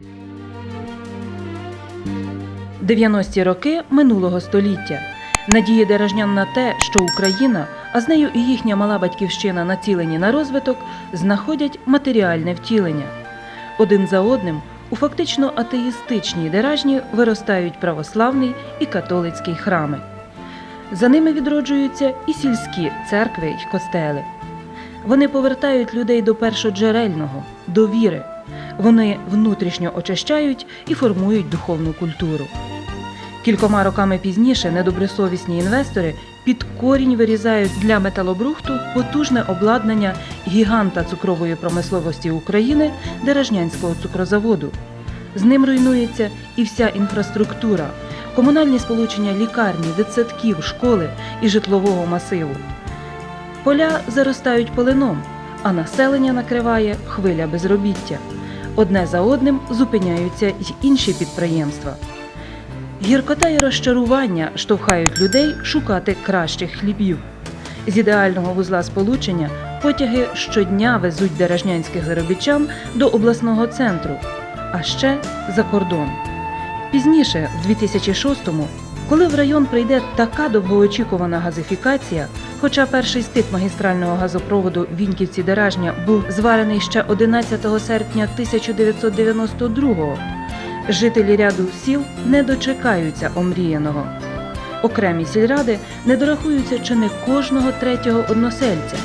– 90-ті роки минулого століття. Надії Деражнян на те, що Україна, а з нею і їхня мала батьківщина націлені на розвиток, знаходять матеріальне втілення. Один за одним у фактично атеїстичній Деражні виростають православний і католицький храми. За ними відроджуються і сільські церкви й костели. Вони повертають людей до першоджерельного, до віри. Вони внутрішньо очищають і формують духовну культуру. Кількома роками пізніше недобросовісні інвестори під корінь вирізають для металобрухту потужне обладнання гіганта цукрової промисловості України Деражнянського цукрозаводу. З ним руйнується і вся інфраструктура, комунальні сполучення лікарні, дитсадків, школи і житлового масиву. Поля заростають полином, а населення накриває хвиля безробіття. Одне за одним зупиняються й інші підприємства. Гіркота і розчарування штовхають людей шукати кращих хлібів. З ідеального вузла сполучення потяги щодня везуть деражнянських заробітчан до обласного центру, а ще за кордон. Пізніше, в 2006-му, коли в район прийде така довгоочікувана газифікація, хоча перший стик магістрального газопроводу Віньківці Деражня був зварений ще 11 серпня 1992-го, жителі ряду сіл не дочекаються омріяного. Окремі сільради не дорахуються чи не кожного третього односельця.